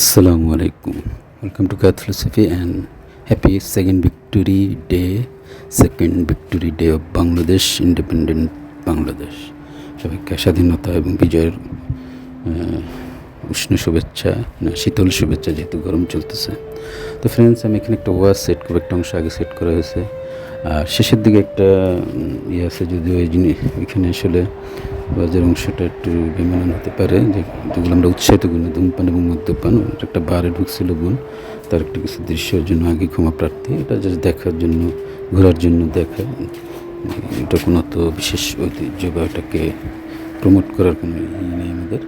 আসসালামু আলাইকুম। Welcome to Cath philosophy and happy second victory day second victory day of Bangladesh independent Bangladesh সবাইকে স্বাধীনতা এবং বিজয়ের উষ্ণ শুভেচ্ছা না, শীতল শুভেচ্ছা যেহেতু গরম চলতেছে। তো ফ্রেন্ডস আমি এখানে একটা ওয়ার সেট করব একটা অংশ আগে সেট করা হয়েছে। আর শেষের দিকে একটা ইয়ে আছে, যদিও ওই জিনিস এখানে আসলে ওয়াজের অংশটা একটু বেমানান হতে পারে। যেগুলো আমরা উৎসাহিত করি, ধূমপান এবং মদ্যপান। একটা বারে ঢুকছিল বোন তার একটা কিছু দৃশ্যের জন্য আগে ক্ষমা প্রার্থী। এটা জাস্ট দেখার জন্য, ঘোরার জন্য দেখা এটা কোনো তো বিশেষ ঐতিহ্য বা এটাকে প্রমোট করার কোনো ই নেই আমাদের।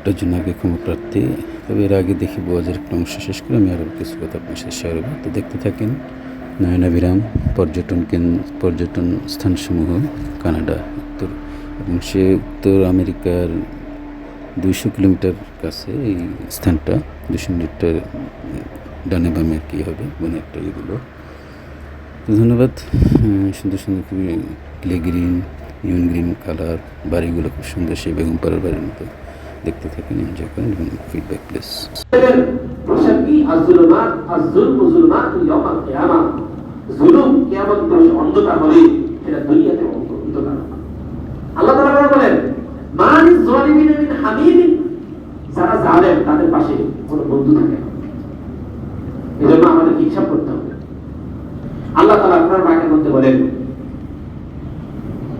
এটার জন্য আগে ক্ষমা প্রার্থী। তবে এর আগে দেখি বাজার একটা অংশ শেষ করে আমি আরও কিছু কথা আপনার শেয়ার করব। তো দেখতে থাকেন নয়নাবিরাম পর্যটন কেন্দ্র পর্যটন স্থানসমূহ, কানাডা। এবং সে উত্তর আমেরিকার দুইশো কিলোমিটার কাছে এই স্থানটা দুশো মিটার ডানে বামে কী হবে মানে একটা এগুলো তো ধন্যবাদ। সুন্দর সুন্দর, খুবই ক্লে গ্রিন ইউন গ্রিন কালার বাড়িগুলো খুব সুন্দর, সেই বেগম পাড়ার বাড়ির মতো। দেখতে থাকেন এনজয় করেন এবং ফিডব্যাক প্লেস হবে দুনিয়াতে আল্লাহ তাআলা বলেন মানি যালিমিন মিন হামিমিন যারা জালেম তাদের পাশে কোনো বন্ধু থাকে না এজন্য আমাদের হিসাব করতে হবে আল্লাহ তাআলা আপনার বাক্যের মধ্যে বলেন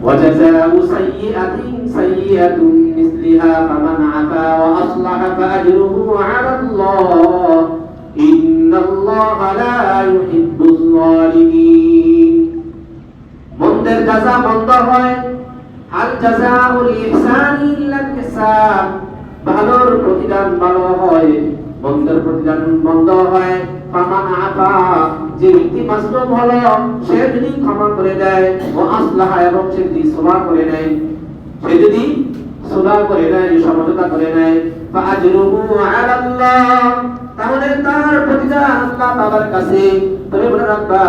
وجزاء سيئة سيئة مثلها فمن عفا وأصلح فأجره على الله إن الله لا يحب الظالمين মন্দের জাযা মন্দ হয় হাল জাযাউল ইহসানি ইল্লা ইহসান ভালোর প্রতিদান ভালো হয়, মন্দের প্রতিদান মন্দ হয়। ফামান আফা, যে ব্যক্তি মাসলুম হলো, সে যদি ক্ষমা করে দেয়, ও আসলাহা এবং সে যদি সুলা করে নেয়, সে যদি সুলা করে নেয়, সমঝোতা করে নেয়, ফাআজরুহু আলাল্লাহ। তাহলে তার প্রতিদান আল্লাহ তাআলার কাছে। তবে মনে রাখবা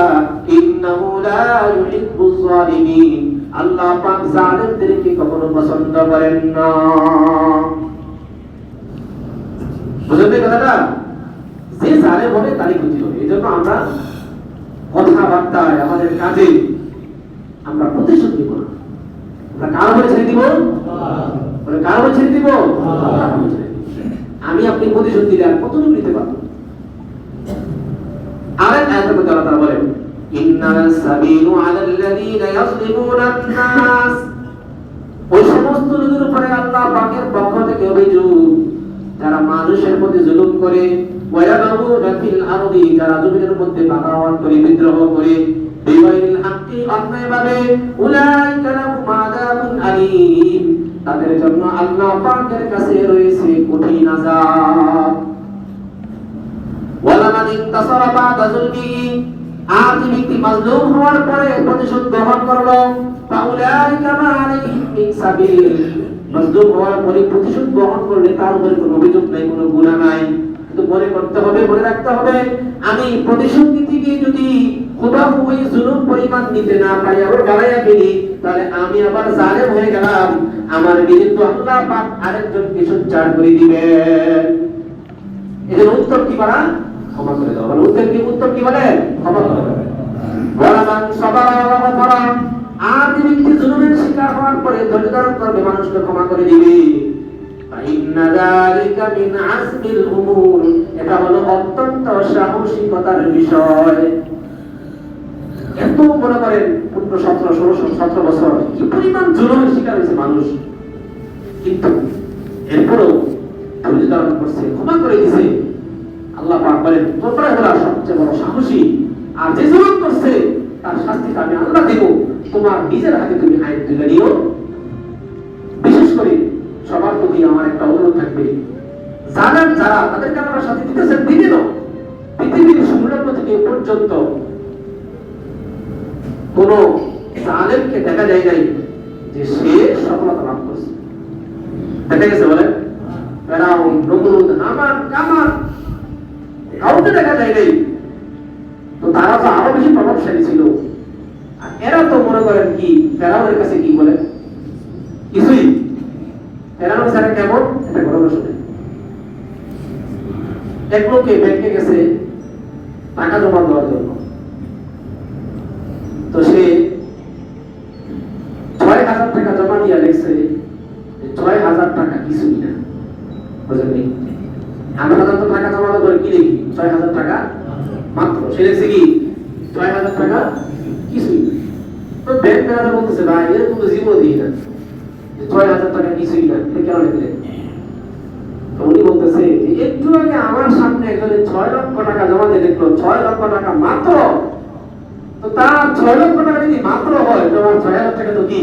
ইন্নাহু লা ইউহিব্বুজ জালিমিন আল্লাহ পাক জালিমদেরকে কখনো পছন্দ করেন না। বুঝলেন কথাটা? যে জালেম হবে তারই ক্ষতি হবে। এই জন্য আমরা কথাবার্তায় আমাদের কাজে আমরা প্রতিশোধ নিব না। আমরা কার ছেড়ে দিব? কার ছেড়ে দিব। আমি আপনি প্রতিশোধ দিলে আর কতটুকু নিতে পারব? আরেক আয়াতের মধ্যে আল্লাহ তাআলা বলেন ইন্নামাস সাবিলু আলাল্লাযীনা ইয়াযলিমুনা আন-নাস। ওই সমস্ত লোকের উপরে আল্লাহ পাকের পক্ষ থেকে অভিযোগ, যারা মানুষের প্রতি জুলুম করে, ওয়ায়াবাগুনা ফিল আরদি, যারা জমিনের মধ্যে বাগাওয়াত করে বিদ্রোহ করে, বিগাইরিল হাক্কি অন্যায়ভাবে, উলাইকা লাহুম আযাবুন আলীম। তাদের জন্য আল্লাহ পাকের কাছে রয়েছে কঠিন আযাব। ওয়ালামান ইনতাসারা বাদা যুলমিহি আর যে ব্যক্তি মাজলুম হওয়ার পরে প্রতিশোধ গ্রহণ করল। ফাউলাইকা মা আলাইহিম মিন সাবিল। মাজলুম হওয়ার পরে প্রতিশোধ গ্রহণ করলে তার উপরে কোনো অভিযোগ নাই, কোনো গুনাহ নাই। কিন্তু মনে করতে হবে, মনে রাখতে হবে, আমি প্রতিশোধ নিতে গিয়ে যদি হুবাহু ওই জুলুম পরিমাণ নিতে না পারি, আবার বাড়াইয়া ফেলি, তাহলে আমি আবার জালেম হয়ে গেলাম। আমার বিরুদ্ধে আল্লাহ পাক আরেকজনকে সোচ্চার করে দিবেন। এদের উত্তর কি বলা? ক্ষমা করে দাও। মানে উত্তর কি উত্তর কি বলে? ক্ষমা করে সাহসিকতার বিষয়। এত মনে করেন, পনেরো, সতেরো, ষোলো, সতেরো বছর কি শিকার মানুষ। কিন্তু এরপরেও ধৈর্য ধারণ করছে, ক্ষমা করে দিছে। আল্লাহ পাক তোমরা হলো সবচেয়ে বড় সাহসী। আর যে জুলুম করছে, তার শাস্তিটা আমি আল্লাহ দেব। তোমার নিজের হাতে তুমি আইন তুলে নিও। বিশেষ করে সবার প্রতি আমার একটা অনুরোধ থাকবে। জানান যারা তাদেরকে আপনারা সাথে দিতেছেন, দিনে না পৃথিবীর সংলগ্ন থেকে পর্যন্ত কোন জালেমকে দেখা যায় নাই যে সে সফলতা লাভ করছে। দেখা গেছে বলেন, ফেরাউন, নমরুদ, হামান, কামান কাউকে দেখা যায় নাই। তো তারা তো আরও বেশি প্রভাবশালী ছিল। আর এরা তো মনে করেন কি, ফেরাউনের কাছে কি বলে? কিছুই। ফেরাউন স্যার কেমন? এটা ঘটনা শুনে। এক লোকে ব্যাংকে গেছে, টাকা জমা দেওয়ার জন্য। তো সে ছয় হাজার টাকা জমা দিয়ে লেগছে ছয় হাজার টাকা কিছুই না। বুঝলেন আমরা সাধারণত টাকা জমা দেওয়ার পরে কি দেখি ছয় হাজার টাকা সে কি? ছয় হাজার টাকা কিছুই তো ব্যাংক ম্যানেজার বলতেছে, ভাই, এরকম তো জীবন দিই না। ছয় হাজার টাকা কিছুই না কেন লিখলেন উনি বলতেছে একটু আগে আমার সামনে একজনের ছয় লক্ষ টাকা জমা দিয়ে দেখল, ছয় লক্ষ টাকা মাত্র। তো তার ছয় লক্ষ টাকা যদি মাত্র হয় তোমার ছয় হাজার টাকা তো কি?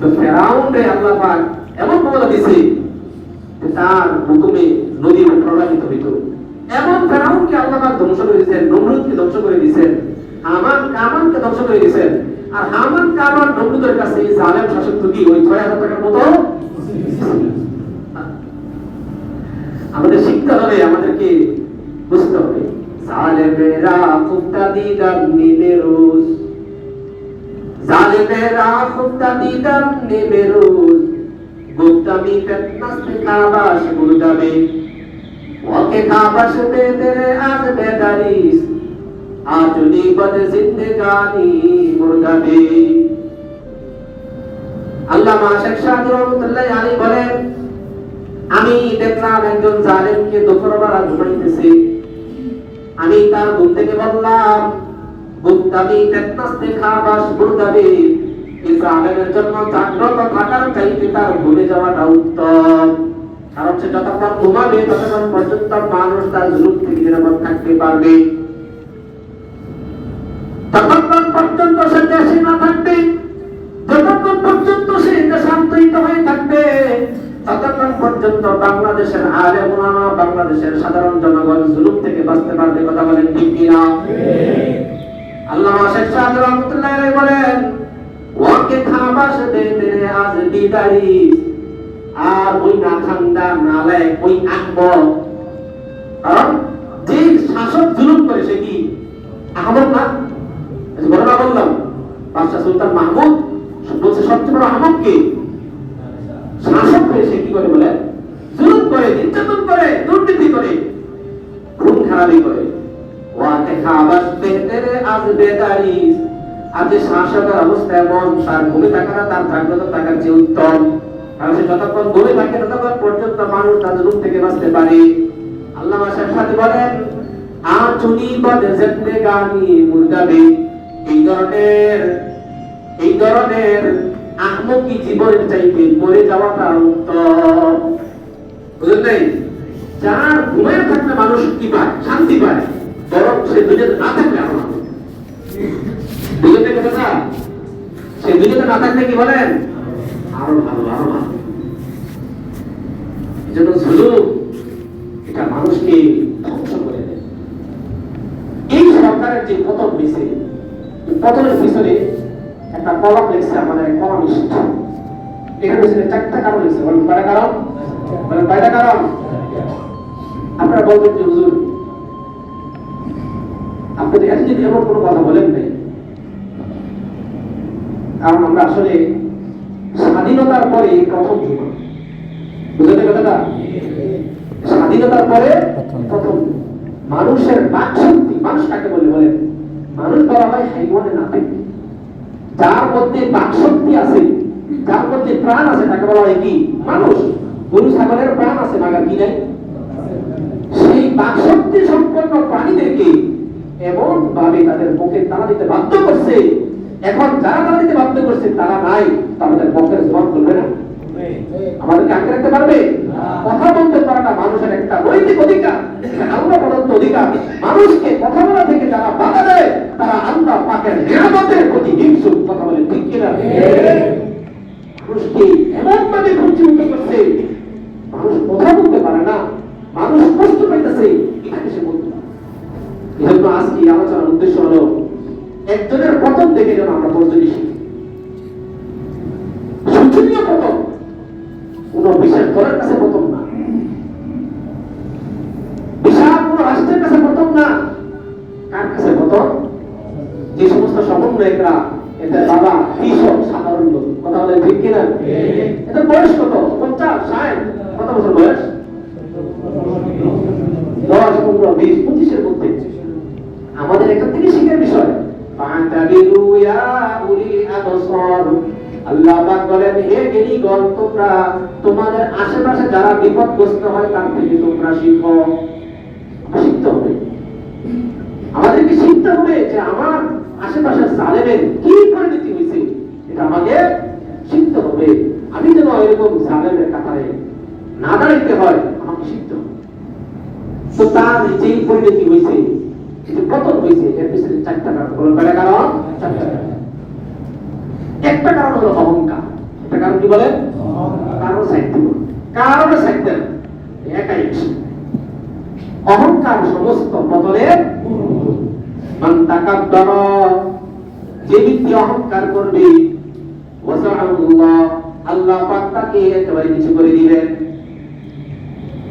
তো ফেরাউন্ডে আল্লাহ পাক এমন ক্ষমতা দিছে তার হুকুমে নদী প্রবাহিত হইত। এমন ফেরাউনকে আল্লাহ পাক ধ্বংস করে দিয়েছেন, নমরুদকে ধ্বংস করে দিয়েছেন, হামান, কামানকে ধ্বংস করে দিয়েছেন। আর হামান, কামান, নমরুদের কাছে এই জালেম শাসক তো কি, ওই ছয় হাজার টাকার মতো? আমাদের শিখতে হবে আমাদেরকে বুঝতে হবে। জালেমেরা কুত্তা দিদার নিবে রোজ। জালেমেরা কুত্তা দিদার নিবে রোজ। গুপ্তামি ফেতনাস্তে খাবাস গুরদাবে ওকে খাবাস দে তেরে আজ বেদারিস। আজলি বদ জিন্দেগানি মুর্দাবে আল্লামা শেখ সাহেব রহমতুল্লাহ আলী বলেন, আমি দেখলাম একজন জালেমকে দুপুরবেলা ঘুমাইতেছে। আমি তার ঘুম থেকে বললাম গুপ্তামি ফেতনাস্তে খাবাস গুরদাবে এই জালেমের জন্য জাগ্রত থাকার চাইতে তার ঘুমে যাওয়াটা উত্তম। কারণ সে যতক্ষণ ঘুমাবে, ততক্ষণ পর্যন্ত মানুষ তার থেকে নিরাপদ থাকতে পারবে। ততক্ষণ পর্যন্ত সে দেশে না থাকবে, যতক্ষণ পর্যন্ত সে দেশান্তরিত হয়ে থাকবে, ততক্ষণ পর্যন্ত বাংলাদেশের আলে বাংলাদেশের সাধারণ জনগণ জুলুম থেকে বাঁচতে পারবে কথা বলেন ঠিক কিনা? আল্লাহ শেখ রহমতুল্লাহ বলেন ওকে খাবাস দে আজ দিদারি। আর ওই না ঠান্ডা নালে ওই আকবর। কারণ যে শাসক জুলুম করে, সে কি? আহমদ না? ঘটনা বললাম, বাদশাহ সুলতান মাহমুদ বলছে, সবচেয়ে বড় আহমদ কে? শাসক হয়ে সে কি করে বলে? জুলুম করে, নির্যাতন করে, দুর্নীতি করে, খুন খারাপি করে। আজ শাসকের অবস্থা এমন, তার ঘুমে থাকাটা তার জাগ্রত থাকার যে উত্তম। কারণ যতক্ষণ ঘুমে থাকে, ততক্ষণ পর্যন্ত মানুষ তার জুলুম থেকে বাঁচতে পারে। আল্লাহ সাথে বলেন আচুনি জেন্দে গানি এই ধরনের এই ধরনের আহমকি জীবনের চাইতে মরে যাওয়াটা উত্তম। বুঝলেন যার ঘুমায় থাকলে মানুষ কি পায়? শান্তি পায়। বরং সে দুজনে না থাকলে আরও ভালো দুজনে কথা না সে দুজনে না থাকলে কি বলেন? আরও ভালো আরও ভালো। এই জন্য জুলুম এটা মানুষকে ধ্বংস করে দেয়। এই সরকারের যে পতন হয়েছে পতনের পিছনে একটা কলম লিখছে আমাদের কলামিস্ট এখানে পিছনে চারটা কারণ লিখছে বলেন কয়টা কারণ? বলেন কয়টা কারণ? আপনারা বলবেন যে, হুজুর, আপনি তো এতদিন এমন কোনো কথা বলেন নাই। কারণ আমরা আসলে স্বাধীনতার পরে প্রথম বুঝলেন কথাটা? স্বাধীনতার পরে প্রথম। মানুষের বাক শক্তি মানুষ কাকে বলে বলেন? মানুষ বলা হয় হাইওয়ানে না যার মধ্যে বাক শক্তি আছে যার মধ্যে প্রাণ আছে তাকে বলা হয় কি? মানুষ। গরু ছাগলের প্রাণ আছে মাগার কি নাই? সেই বাক শক্তি সম্পন্ন প্রাণীদেরকে এমন ভাবে তাদের বুকে তারা দিতে বাধ্য করছে এখন যারা দিতে বাধ্য করছে তারা নাই তাদের পক্ষের জবাব করবে না। আমাদেরকে রাখতে পারবে? কথা বলতে পারাটা মানুষের একটা নৈতিক অধিকার আল্লাহ প্রদত্ত অধিকার। মানুষকে কথা বলা থেকে যারা বাধা দেয় তারা আল্লাহ পাকের নিরাপদের প্রতি হিংসুক। কথা বলে ঠিক কিনা? মানুষকে এমন ভাবে করছে পনেরো বিশ পঁচিশের মধ্যে। আমাদের এখান থেকে বিষয়। তোমাদের আশেপাশে যারা বিপদগ্রস্ত হয়, তার থেকে তোমরা শিখো। শিখতে হবে। আমাদেরকে শিখতে হবে যে আমার আশেপাশে সালেমের কি পরিণতি হয়েছে, এটা আমাকে শিখতে হবে। আমি যেন এরকম সালেমের কাতারে না দাঁড়াইতে হয়, আমাকে শিখতে তো তার যেই পরিণতি হয়েছে যে পতন হয়েছে এর পিছনে চারটা কারণ। বলুন কয়টা কারণ? একটা কারণ হলো অহংকার। একটা কারণ কি বলে? কারণ দিব কারণে দেন একাই অহংকার সমস্ত পতনের মান যে ব্যক্তি অহংকার করবে ওয়াসাআল্লাহ আল্লাহ পাক তাকে একেবারে কিছু করে দিবেন।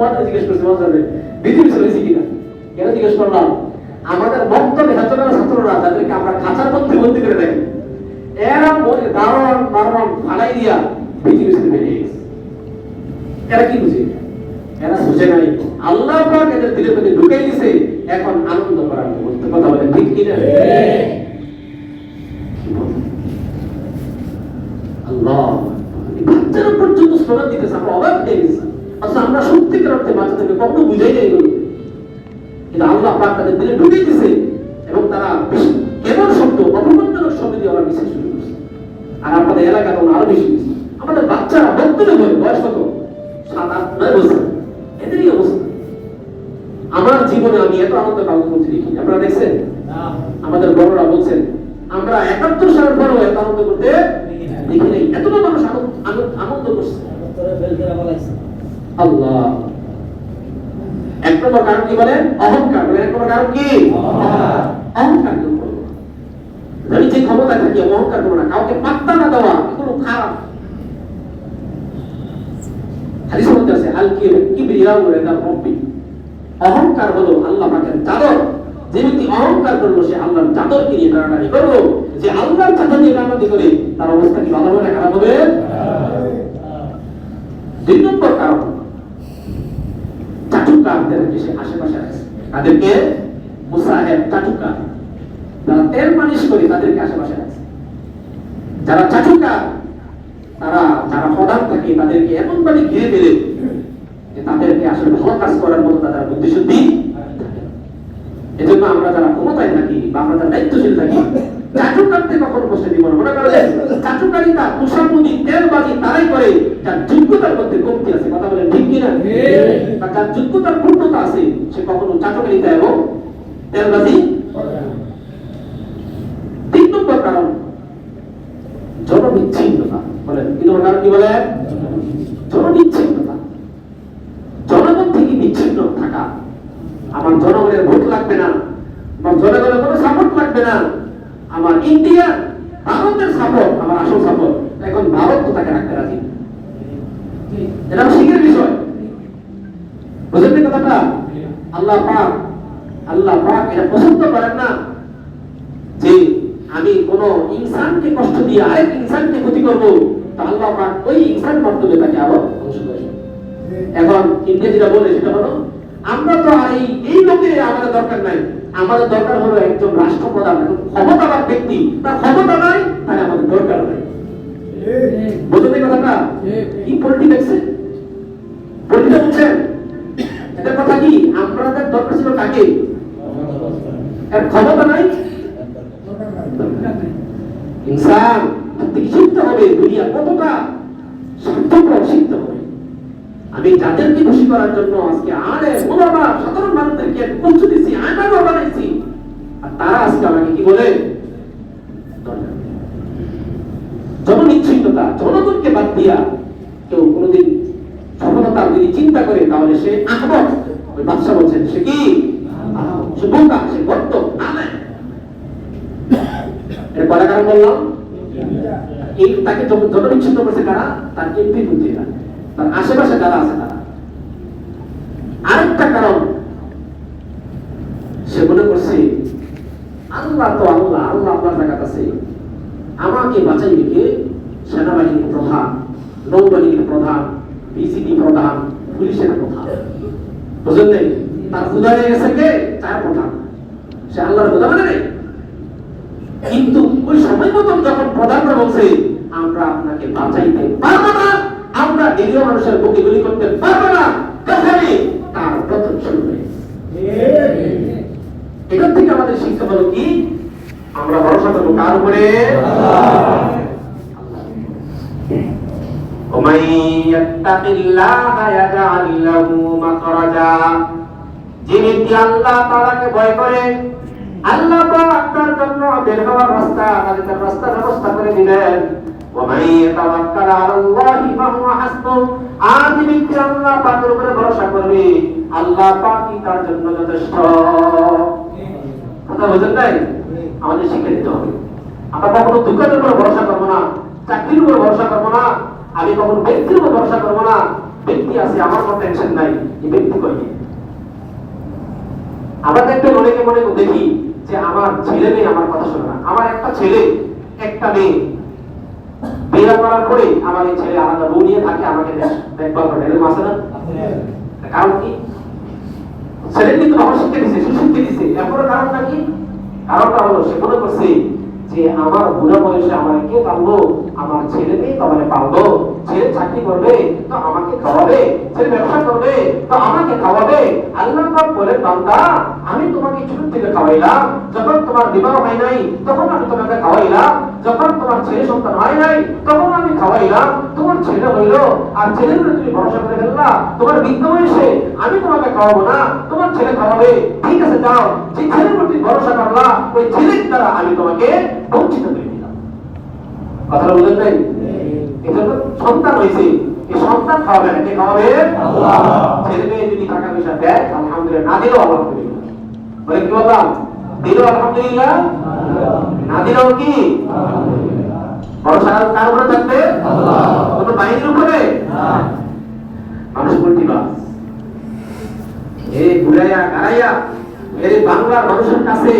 পড়াতে জিজ্ঞেস করছি মজাবে দিছে হয়েছে কিনা? কেন জিজ্ঞেস করলাম, আমাদের ভক্ত ভেতরের ছাত্ররা যাদেরকে আমরা খাঁচার মধ্যে বন্দি করে রাখি। এরা মনে দারোয়ান দারোয়ান ফালাই দিয়া বিজয় দিছে বেরিয়ে গেছে। এরা কি বুঝে? এরা বুঝে নাই। আল্লাহ পাক এদের দিলে মধ্যে ঢুকাই দিছে। এখন আনন্দ করার মধ্যে কথা বলে ঠিক কি না? আল্লাহ বাচ্চারা পর্যন্ত স্লোগান দিতেছে, আমরা অবাক হয়ে গেছি। আচ্ছা আমরা সত্যিকার অর্থে বাচ্চাদেরকে কখনো বুঝাই যাই কিন্তু আল্লাহ পাক তাদের দিলে ঢুকিয়ে দিছে এবং তারা কেবল শব্দ অপমানজনক শব্দ দিয়ে ওরা বিশ্বাস শুরু করছে। আর আমাদের এলাকা তখন আরও বেশি। আমাদের বাচ্চারা বক্তব্য বলে বয়স কত? সাত আট নয় বছর। এদেরই অবস্থা। আমার জীবনে আমি এত আনন্দ কাউকে বলতে দেখি আপনারা দেখছেন? আমাদের বড়রা বলছেন আমরা একাত্তর সালের পরেও এত আনন্দ করতে দেখি নাই এতটা মানুষ আনন্দ করছে। আল্লাহ। এক নম্বর কারণ কি বলেন অহংকার। বলেন এক নম্বর কারণ কি? অহংকার। যে ক্ষমতায় থাকি অহংকার করব না। কাউকে পাত্তা না দেওয়া এগুলো খারাপ। হাদিসের মধ্যে আছে আল কি কিবরিয়া রিদা রব্বি। অহংকার হলো আল্লাহ পাকের চাদর। যে ব্যক্তি অহংকার করল সে আল্লাহর চাদরকে নিয়ে টানাটানি করল। যে আল্লাহর চাদর নিয়ে টানাটানি করে তার অবস্থা কি ভালো হবে না খারাপ হবে? দুই নম্বর দেশে আশেপাশে আছে, তাদেরকে মুসাহেব চাটুকার যারা তেল মালিশ করে তাদেরকে আশেপাশে আছে। যারা চাটুকার তারা যারা প্রধান থাকে, তাদেরকে এমন ভাবে ঘিরে ফেলে যে তাদেরকে আসলে ভালো কাজ করার মতো তাদের বুদ্ধি শুদ্ধি এজন্য আমরা যারা ক্ষমতায় থাকি বা আমরা যারা দায়িত্বশীল থাকি চাটুকারতে কখনো বসে দিব না মনে করেন? চাটুকারিতা তেলবাজি তারাই করে যার যোগ্যতার মধ্যে কমতি আছে কথা বলেন ঠিক কিনা? বা যার যোগ্যতার পূর্ণতা আছে সে কখনো চাটুকারিতা এবং তেলবাজি তিন নম্বর কারণ জনবিচ্ছিন্নতা। বলেন কি নম্বর কারণ কি বলেন? জনবিচ্ছিন্নতা জনগণ থেকে বিচ্ছিন্ন থাকা আমার জনগণের ভোট লাগবে না আমার জনগণের কোনো সাপোর্ট লাগবে না আমার ইন্ডিয়া ভারতের সাপোর্ট আমার আসল সাপোর্ট এখন ভারত তো তাকে রাখতে রাজি না। এটা আমার শিখের বিষয় বুঝলেন না কথাটা আল্লাহ পাক আল্লাহ পাক এটা পছন্দ করেন না যে আমি কোন ইনসানকে কষ্ট দিয়ে আরেক ইনসানকে ক্ষতি করব, তা আল্লাহ ওই ইনসানের মাধ্যমে তাকে আরও ধ্বংস এখন ইংরেজিরা বলে সেটা হলো, আমরা তো এই এই লোকের আমাদের দরকার নাই। আমাদের দরকার হলো একজন রাষ্ট্রপ্রধান, একজন ক্ষমতাবান ব্যক্তি। তার ক্ষমতা নাই তাহলে আমাদের দরকার নাই। বুঝতে কথাটা? কি পলিটি দেখছে পলিটিটা বুঝছেন এদের কথা কি? আমাদের দরকার ছিল কাকে? এর ক্ষমতা নাই ইনসান শিখতে হবে দুনিয়া কতটা স্বার্থপর শিখতে হবে। আমি যাদেরকে খুশি করার জন্য আজকে আরে ওলামা সাধারণ মানুষদেরকে পৌঁছে দিচ্ছি আইনারও বানাইছি। আর তারা আজকে আমাকে কি বলে। জনবিচ্ছিন্নতা জনগণকে বাদ দিয়া কেউ কোনোদিন সফলতা যদি চিন্তা করে, তাহলে সে আহমদ ওই বাদশা বলছেন, সে কি আহমদ। সে বোকা সে গর্ত আলে এর কয়টা কারণ এই তাকে যত বিচ্ছিন্ন করছে কারা? তার এমপি মন্ত্রীরা তার আশেপাশে যারা আছে তারা? আরেকটা কারণ সে মনে করছে, আল্লাহ তো আল্লাহ আল্লাহ আল্লাহ জায়গাত আছে। আমাকে বাঁচাইবে কে সেনাবাহিনীর প্রধান, নৌবাহিনীর প্রধান বিসিবি প্রধান, পুলিশের প্রধান। বুঝলেন? তার ক্ষুদা হয়ে গেছে কে? চার প্রধান। সে আল্লাহর ক্ষুদা মানে নেই? কিন্তু ওই সময় মতন যখন প্রধানরা বলছে, আমরা আপনাকে বাঁচাইতে পারব না, আমরা এই মানুষের বুকে গুলি করতে পারব না তার শুরু এখান থেকে আমাদের শিক্ষা হলো কি? আমরা ভরসা করব কার উপরে? যে ব্যক্তি আল্লাহ তালাকে ভয় করে আল্লাহ আপনার জন্য বের হওয়ার রাস্তা তাদের রাস্তা ব্যবস্থা করে দিলেন ভরসা করবে, আল্লাহ আমাদের শিক্ষা দুঃখের উপর ভরসা করব চাকরির উপর ভরসা করব আমি কখনো ব্যক্তির উপর ভরসা করব না। ব্যক্তি আছে, আমার কোনো টেনশন নাই ব্যক্তি কই? আমরা দেখতে মনে মনে দেখি যে আমার ছেলে মেয়ে আমার কথা শোনে না। আমার একটা ছেলে, একটা মেয়ে। বিয়ে করার পরে আমার এই ছেলে আলাদা বউ নিয়ে থাকে, আমাকে দেখবার করে এরকম আছে না? কারণ কি? ছেলে কিন্তু আমার শিক্ষা দিছে, সুশিক্ষা দিছে। এরপরে কারণটা কি? কারণটা হলো, সে মনে করছে যে আমার বুড়া বয়সে আমার কে পালবো আমার ছেলে মেয়ে আমাকে পালবো। ছেলে চাকরি করবে, তো আমাকে খাওয়াবে। ছেলে ব্যবসা করবে, তো আমাকে খাওয়াবে। আল্লাহ পাক বলেন, বান্দা, আমি তোমাকে ছোট থেকে খাওয়াইলাম। যখন তোমার বিবাহ হয় নাই, তখন আমি তোমাকে খাওয়াইলাম। যখন তোমার ছেলে সন্তান হয় নাই, তখন আমি খাওয়াইলাম। তোমার ছেলে হইল, আর উপরে তুমি ভরসা করে ফেললা। তোমার বৃদ্ধ বয়সে আমি তোমাকে খাওয়াবো না। তোমার ছেলে খাওয়াবে। ঠিক আছে, যাও। যে ছেলের প্রতি ভরসা করলা, ওই ছেলের দ্বারা আমি তোমাকে বঞ্চিত করে। কথাটা বুঝলেন নাই? এজন্য সন্তান হয়েছে। এই সন্তান খাওয়াবে না কে খাওয়াবে? ছেলে মেয়ে যদি টাকা পয়সা দেয় আলহামদুলিল্লাহ না দিলেও আলহামদুলিল্লাহ বলে কি বললাম? দিল আলহামদুলিল্লাহ? না দিলেও কি? ভরসা কার উপরে থাকবে? কোন বাহিনীর উপরে? মানুষ উল্টি বাস এই ঘুরাইয়া গাড়াইয়া এই বাংলার মানুষের কাছে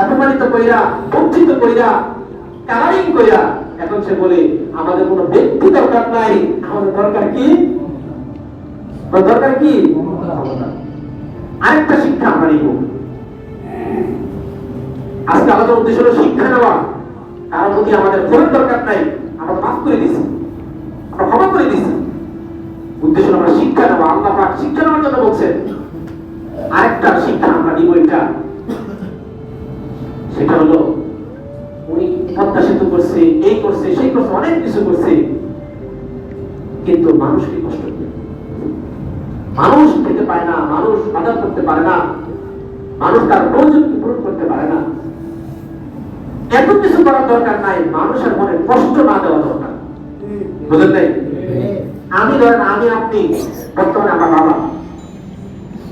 অপমানিত কইরা বঞ্চিত কইরা কালারিং কইরা এখন সে বলে, আমাদের কোনো ব্যক্তি দরকার নাই। আমাদের দরকার কি? দরকার কি? আরেকটা শিক্ষা আমরা নিব। আজকে আমাদের উদ্দেশ্য হলো শিক্ষা নেওয়া। কারোর প্রতি আমাদের ফোনের দরকার নাই। আমরা মাফ করে দিছি আমরা ক্ষমা করে দিছি উদ্দেশ্য আমরা শিক্ষা নেওয়া। আল্লাহ পাক শিক্ষা নেওয়ার জন্য বলছেন। আরেকটা শিক্ষা আমরা নিব এটা। সেটা হলো পদ্মা সেতু করছে এই করছে সেই করছে অনেক কিছু করছে। কিন্তু মানুষকে কষ্ট মানুষ খেতে না মানুষ করতে পারে না মানুষ তার প্রয়োজনকে পূরণ করতে পারে না। এত কিছু করার দরকার নাই মানুষের মনে কষ্ট না দেওয়া দরকার। বুঝলেন আমি ধরেন আমি আপনি বর্তমানে আমার বাবা।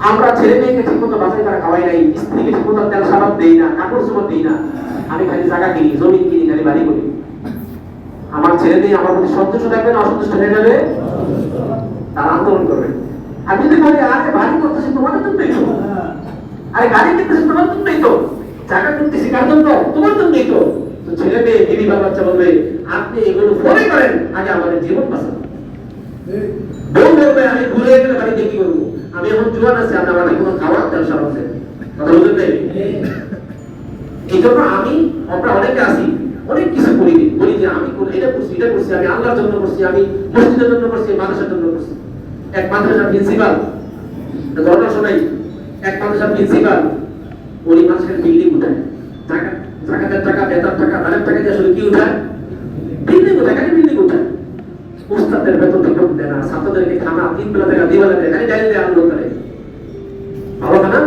আমরা ছেলে মেয়েকে ঠিক মতো বাছাই করে খাওয়াই নাই, স্ত্রীকে ঠিক মতো তেল সাবান দেই না, কাপড় চোপড় দিই না, আমি খালি জায়গা কিনি, জমি কিনি, খালি বাড়ি করি। আমার ছেলে মেয়ে আমার প্রতি সন্তুষ্ট থাকবে না অসন্তুষ্ট হয়ে যাবে? তারা আন্দোলন করবে। আমি যদি বলি আরে, বাড়ি করতেছি, তোমাদের জন্যই তো। আরে, গাড়ি কিনতেছি তোমার জন্যই তো। জায়গা কিনতেছি, কার জন্য? তোমার জন্যই তো। ছেলে মেয়ে বিবি বা বাচ্চা বলবে, আপনি এগুলো ফলে করেন, আগে আমাদের জীবন বাঁচান। বলবে আমি ঘুরে গেলে বাড়িতে কি করব? আমি এখন জোয়ান আছি আমরা বাড়ি কোনো খাওয়ার তেল সাবান আছে? কথা বুঝলেন? এই জন্য আমি, আমরা অনেকে আছি, অনেক কিছু করি বলি যে আমি এটা করছি এটা করছি, আমি আল্লাহর জন্য করছি, আমি মসজিদের জন্য করছি, মাদ্রাসার জন্য করছি। এক মাদ্রাসার প্রিন্সিপাল ঘটনা শোনাই। এক মাদ্রাসার প্রিন্সিপাল উনি মানুষের বিল্ডিং উঠায় টাকা টাকা, বেতন টাকা দানের টাকা দিয়ে আসলে কি উঠায়? বিল্ডিং উঠায় খালি বিল্ডিং উঠায়? উস্তাদের বেতন তো ঢুকতে না, ছাত্রদেরকে খানা, তিন বেলা টাকা দুই বেলা খালি ডাইল দিয়ে আনন্দ করে। ভালো না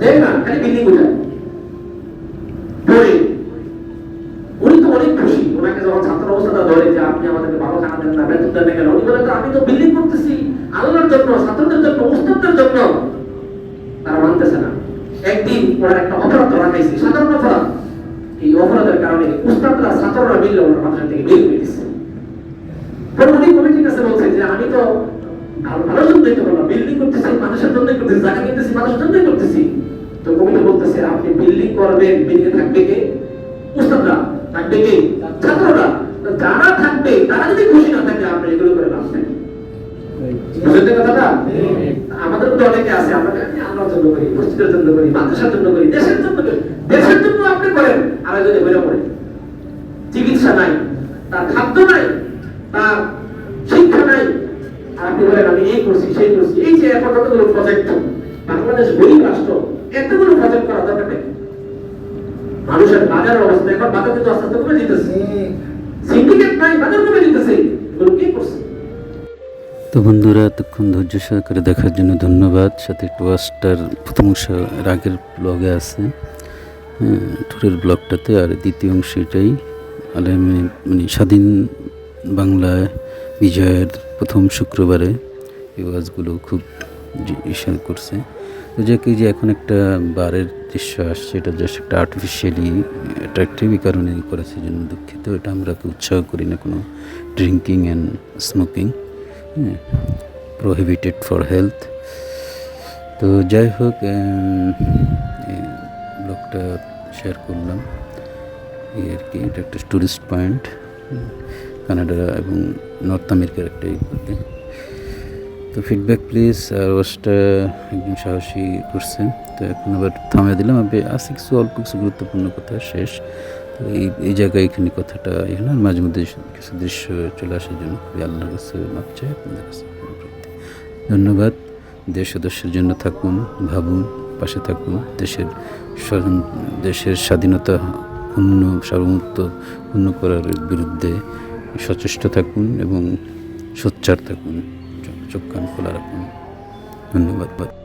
দেখ না, খালি বিল্ডিং উঠায় উনি তো অনেক খুশি। ওনাকে যখন ছাত্র অবস্থাটা ধরে যে আপনি আমাদেরকে ভালো খানা দেন না, বেতন দেন কেন? উনি বলে তো আমি তো করতেছি। আল্লাহর জন্য, ছাত্রদের জন্য, উস্তাদদের জন্য। তারা মানতেছে না। একদিন ওনার একটা অপরাধ ধরা সাধারণ অপরাধ। এই অপরাধের কারণে উস্তাদরা ছাত্ররা মিললে ওনার মাদ্রাসা থেকে বের করে দিচ্ছে পরবর্তী কমিটির কাছে বলছে যে আমি তো ভালো জন্যই তো বললাম বিল্ডিং করতেছি, মানুষের জন্যই করতেছি, জায়গা কিনতেছি, মানুষের জন্যই করতেছি। তো কমিটি বলতেছে, আপনি বিল্ডিং করবেন বিল্ডিং থাকবে কে? উস্তাদরা, থাকবে কে? ছাত্ররা। যারা থাকবে, তারা যদি খুশি না থাকে আপনি এগুলো করে লাভ কথাটা? আমাদের তো অনেকে আছে, আমরা জন্য করি, মসজিদের জন্য করি, মাদ্রাসার জন্য করি, দেশের জন্য করি। দেশের জন্য আপনি করেন আর হয়ে পড়ে। চিকিৎসা নাই, তার খাদ্য নাই তার শিক্ষা নাই আর আমি এই করছি সেই করছি। এই যে এখন কতগুলো প্রজেক্ট বাংলাদেশ গরিব রাষ্ট্র এতগুলো প্রজেক্ট করা দরকার মানুষের বাজারের অবস্থা এখন বাজার কিন্তু আস্তে আস্তে কমে যেতেছে। সিন্ডিকেট নাই বাজার কমে যেতেছে। এগুলো করছে? তো বন্ধুরা এতক্ষণ ধৈর্য সহকারে দেখার জন্য ধন্যবাদ। সাথে একটু ওয়াস্টার প্রথম অংশ আগের ব্লগে আছে। হ্যাঁ, টুরের ব্লগটাতে আর দ্বিতীয় অংশ এটাই। আলেমে মানে স্বাধীন বাংলায় বিজয়ের প্রথম শুক্রবারে এই খুব ইশান করছে। তো যে কি যে এখন একটা বারের দৃশ্য আসছে, এটা জাস্ট একটা আর্টিফিশিয়ালি অ্যাট্রাকটিভ কারণে করেছে, জন্য দুঃখিত। এটা আমরা উৎসাহ করি না কোনো drinking and smoking prohibited for health তো যাই হোক ব্লগটা শেয়ার করলাম। এই আর কি, এটা একটা টুরিস্ট পয়েন্ট কানাডা এবং নর্থ আমেরিকার একটা ই করতে তো ফিডব্যাক প্লিজ আর ওয়াজটা একদম সাহসী করছে তো এখন আবার থামিয়ে দিলাম। আমি আছে কিছু অল্প কিছু গুরুত্বপূর্ণ কথা, শেষ। তো এই এই জায়গায় এখানে কথাটা এখানে আর মাঝে মধ্যে কিছু দৃশ্য চলে আসার জন্য খুবই আল্লাহর কাছে মাপ চাই, আপনাদের কাছে ধন্যবাদ। দেশ সদস্যের জন্য থাকুন, ভাবুন, পাশে থাকুন। দেশের দেশের স্বাধীনতা পূর্ণ, সার্বভৌমত্ব পূর্ণ করার বিরুদ্ধে সচেষ্ট থাকুন এবং সোচ্চার থাকুন। চোখ কান খোলা রাখুন। ধন্যবাদ।